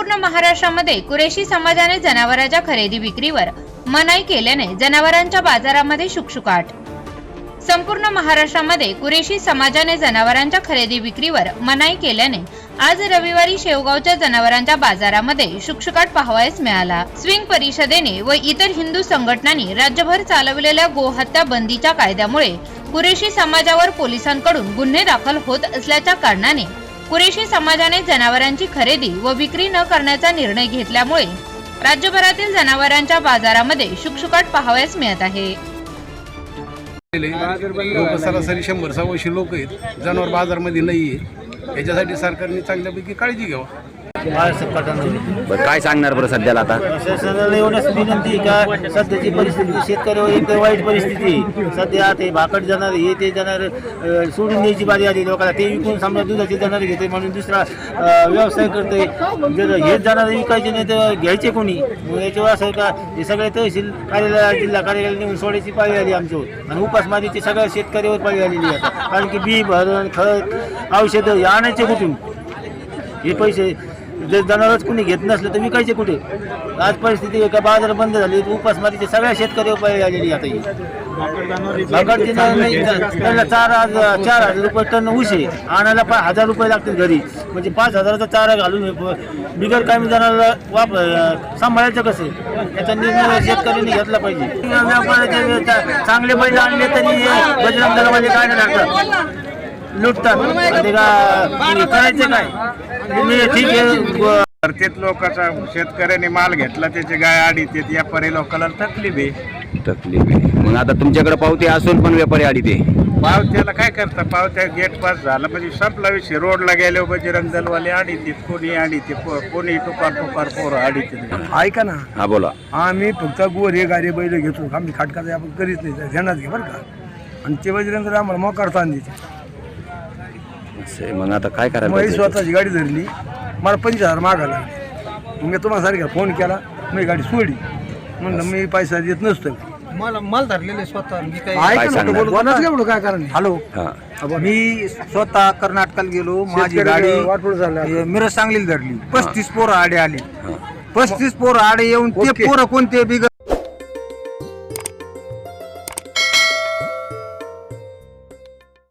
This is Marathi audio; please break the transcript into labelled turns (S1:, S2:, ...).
S1: संपूर्ण महाराष्ट्रामध्ये कुरेशी समाजाने जनावरांच्या खरेदी विक्रीवर मनाई केल्याने जनावरांच्या बाजारामध्ये शुकशुकाट. संपूर्ण महाराष्ट्रामध्ये कुरेशी समाजाने जनावरांच्या खरेदी विक्रीवर मनाई केल्याने आज रविवारी शेवगावच्या जनावरांच्या बाजारामध्ये शुकशुकाट पाहावयास मिळाला. स्विंग परिषदेने व इतर हिंदू संघटनांनी राज्यभर चालवलेल्या गोहत्या बंदीच्या कायद्यामुळे कुरेशी समाजावर पोलिसांकडून गुन्हे दाखल होत असल्याच्या कारणाने कुरेशी समाजाने जनावरांची खरेदी व विक्री न करण्याचा निर्णय घेतल्यामुळे राज्यभरातील जनावरांच्या बाजारामध्ये शुकशुकाट पाहावयास मिळत आहे.
S2: लोक सरासरी शंभर सव्वाशे लोक आहेत. जनावर बाजारमध्ये नाही आहे याच्यासाठी सरकारने चांगल्यापैकी काळजी घ्यावा.
S3: बरं काय सांगणार बरं सध्याला आता?
S4: शासनाला एवढंच विनंती आहे का? सध्याची परिस्थिती शेतकऱ्यावर एक वाईट परिस्थिती आहे. सध्या ते भाकड जाणार हे ते जाणार अं, सोडून द्यायची बारी आली लोकांना. ते विकून समजा दुधाचे जाणार घेते म्हणून दुसरा अं, व्यवसाय करते. जर हेच जाणार विकायचे नाही तर घ्यायचे कोणी? मग याच्यावर असं आहे का? हे सगळे तहसील कार्यालय जिल्हा कार्यालय नेऊन सोडायची पाळी आली आमच्यावर. आणि उपासमारीची सगळ्या शेतकऱ्यावर पाळी आलेली आहे आता. कारण की बी भरण खत औषधं हे आणायचे कुठून? हे पैसे जर जनावरच कुणी घेत नसलं तर विकायचे कुठे? आज परिस्थिती एका बाजार बंद झाली उपासमारीचे सगळ्या शेतकरी उपाय आलेली आता ही. भाकरची नाही- चार हजार चार हजार रुपये टन ऊस आहे. आणायला पाच हजार रुपये लागतील घरी. म्हणजे पाच हजाराचा चारा घालून बिगर कामी जनाला वाप सांभाळायचं कसं याचा निर्णय शेतकऱ्यांनी घेतला पाहिजे. व्यापाराचे चांगले बैल आणले तरी बजरंग दलवाले काय नाही टाकतात लुटतात. ते का हे करायचं काय? तुम्ही ठीक आहे.
S5: लोकांचा शेतकऱ्याने माल घेतला त्याची गाय आडीत येत व्यापारी लोकांना तकलीफ आहे.
S3: तकलीफ आहे. मग आता तुमच्याकडे पावती असून पण व्यापारी आडी ते.
S5: पावत्याला काय करता? पावत्या गेट पास झाला म्हणजे संपला विषय. रोडला गेले बजरंग दलवाले आडीत येत कोणी आडीत येत को- कोणी टुकार टुकार पोरं आडीत येत
S2: ऐका ना.
S3: हा बोला.
S2: आम्ही फक्त गोर हे गाडी बैल घेतो. आम्ही खाटकाचं आपण करीत नाही. ध्यानात घे बरं का. आणि ते बजरंग आम्हाला मोकार ताण देते.
S3: असं. मग आता काय करायला
S2: मग ही
S3: पाहिजे?
S2: स्वतःची गाडी धरली. मला पंचवीस हजार मागायला लागले. मग मी तुम्हाला सारख्या फोन केला. मी गाडी सोडली. म्हणलं मी पैसा देत नसतो.
S6: मला माल धरलेले स्वतः. मी काही
S3: काय सांगणार?
S2: एवढं काय कारण
S6: हॅलो.
S3: हा.
S6: मी स्वतः कर्नाटकाला गेलो. माझी गाडी
S2: झालं
S6: हे मिरज सांगलीला धरली. पस्तीस पोरं आडे आले. पस्तीस पोरं आडे येऊन ते
S2: ओके.
S6: पोरं कोणते बिगर